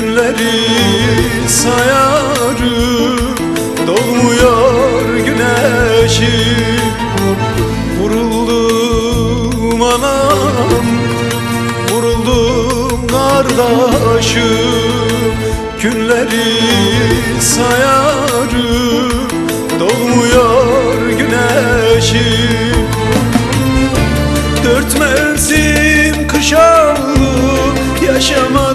Günleri sayarım. Doğmuyor güneşim Vuruldum anam Vuruldum kardeşim. Günleri sayarım. Doğmuyor güneşim Dört mevsim kış aldım Yaşamadım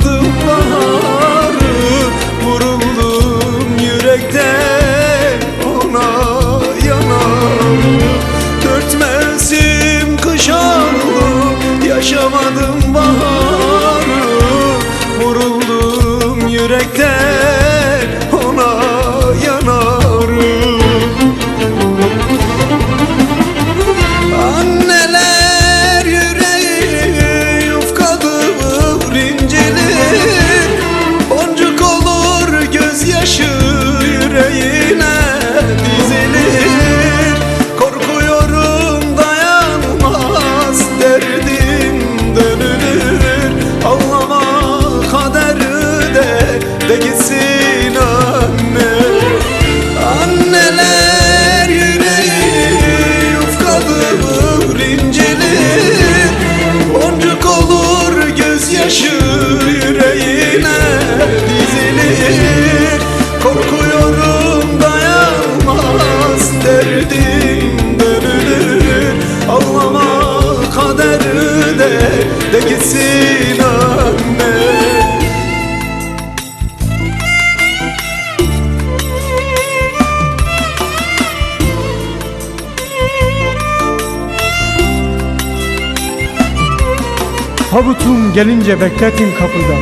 Tabutun gelince bekletin kapıda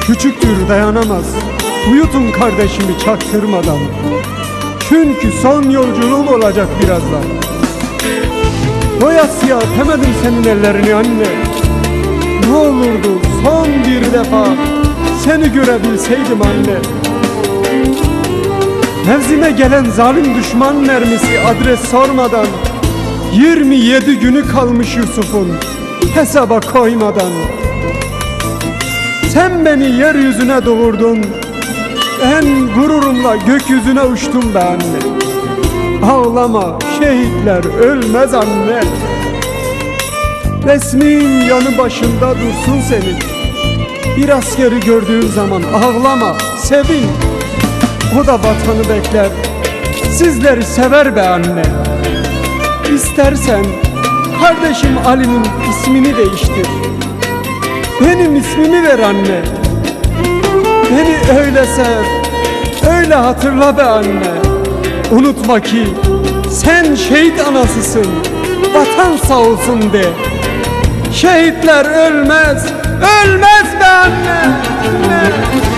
Küçüktür dayanamaz Uyutun kardeşimi çaktırmadan. Çünkü son yolculuğum olacak birazdan. Doyasıya temedim senin ellerini anne. Ne olurdu son bir defa Seni görebilseydim anne. Mevzime gelen zalim düşman mermisi adres sormadan 27 günü kalmış Yusuf'un hesaba koymadan. Sen beni yeryüzüne doğurdun. Ben gururumla gökyüzüne uçtum be anne Ağlama şehitler ölmez anne. Resmin yanı başında dursun senin. Bir askeri gördüğün zaman ağlama sevin. O da vatanı bekler. Sizleri sever be anne. İstersen kardeşim Ali'nin ismini değiştir. Benim ismimi ver anne. Beni öyle sev, öyle hatırla be anne. Unutma ki sen şehit anasısın. Vatan sağ olsun de. Şehitler ölmez, ölmez be anne. anne.